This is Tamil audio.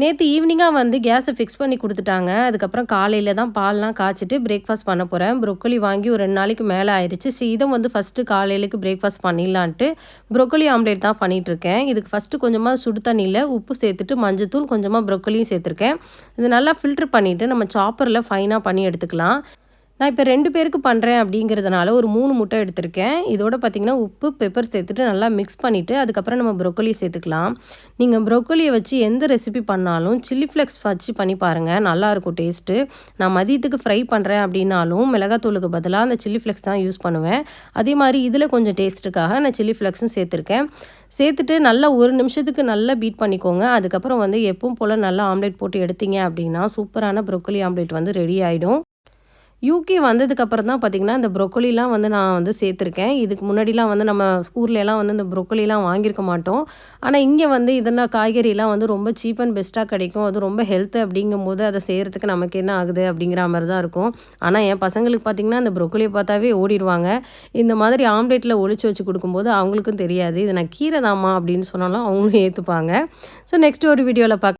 நேற்று ஈவினிங்காக வந்து கேஸை ஃபிக்ஸ் பண்ணி கொடுத்துட்டாங்க. அதுக்கப்புறம் காலையில் தான் பால்லாம் காய்ச்சிட்டு பிரேக்ஃபாஸ்ட் பண்ண போகிறேன் ப்ரொக்கோலி வாங்கி ஒரு ரெண்டு நாளைக்கு மேலே ஆயிடுச்சு சரி இதை வந்து ஃபஸ்ட்டு காலையிலுக்கு பிரேக்ஃபாஸ்ட் பண்ணிடலான்ட்டு ப்ரொக்கோலி ஆம்லேட் தான் பண்ணிகிட்ருக்கேன் இதுக்கு ஃபஸ்ட்டு கொஞ்சமாக சுடு தண்ணியில் உப்பு சேர்த்துட்டு மஞ்சத்தூள் கொஞ்சமாக ப்ரொக்கோலியும் சேர்த்துருக்கேன். இது நல்லா ஃபில்ட்ரு பண்ணிவிட்டு நம்ம சாப்பரில் ஃபைனாக பண்ணி எடுத்துக்கலாம். நான் இப்போ ரெண்டு பேருக்கு பண்ணுறேன் அப்படிங்கிறதுனால ஒரு மூணு முட்டை எடுத்திருக்கேன். இதோட பார்த்திங்கன்னா உப்பு பெப்பர் சேர்த்துட்டு நல்லா மிக்ஸ் பண்ணிவிட்டு அதுக்கப்புறம் நம்ம ப்ரொக்கோலி சேர்த்துக்கலாம். நீங்கள் ப்ரொக்கோலியை வச்சு எந்த ரெசிபி பண்ணாலும் சில்லி ஃப்ளெக்ஸ் வச்சு பண்ணி பாருங்கள் நல்லாயிருக்கும் டேஸ்ட்டு நான் மதியத்துக்கு ஃப்ரை பண்ணுறேன் அப்படின்னாலும் மிளகாத்தூளுக்கு பதிலாக அந்த சில்லி ஃப்ளெக்ஸ் தான் யூஸ் பண்ணுவேன். அதே மாதிரி இதில் கொஞ்சம் டேஸ்ட்டுக்காக நான் சில்லி ஃப்ளெக்ஸும் சேர்த்துருக்கேன். சேர்த்துட்டு நல்லா ஒரு நிமிஷத்துக்கு நல்லா பீட் பண்ணிக்கோங்க. அதுக்கப்புறம் வந்து எப்பவும் போல் நல்லா ஆம்லேட் போட்டு எடுத்தீங்க அப்படின்னா சூப்பரான ப்ரொக்கோலி ஆம்லேட் வந்து ரெடி ஆகிடும் யூகே வந்ததுக்கப்புறம் தான் பார்த்திங்கன்னா இந்த ப்ரொக்கோலிலாம் வந்து நான் வந்து சேர்த்துருக்கேன். இதுக்கு முன்னாடிலாம் வந்து நம்ம ஊர்லலாம் வந்து இந்த ப்ரொக்கோலிலாம் வாங்கியிருக்க மாட்டோம். ஆனால் இங்கே வந்து இதெல்லாம் காய்கறிலாம் வந்து ரொம்ப சீப் அண்ட் பெஸ்ட்டாக கிடைக்கும். அது ரொம்ப ஹெல்த்து அப்படிங்கும்போது அதை செய்கிறதுக்கு நமக்கு என்ன ஆகுது அப்படிங்கிற மாதிரி தான் இருக்கும். ஆனால் என் பசங்களுக்கு பார்த்திங்கன்னா அந்த ப்ரொக்கோலியை பார்த்தாவே ஓடிடுவாங்க. இந்த மாதிரி ஆம்லேட்டில் ஒழிச்சு வச்சு கொடுக்கும்போது அவங்களுக்கும் தெரியாது. இது நான் கீரை தாம்மா அப்படின்னு சொன்னாலும் அவங்களும் ஏற்றுப்பாங்க ஸோ நெக்ஸ்ட் ஒரு வீடியோவில் பார்க்க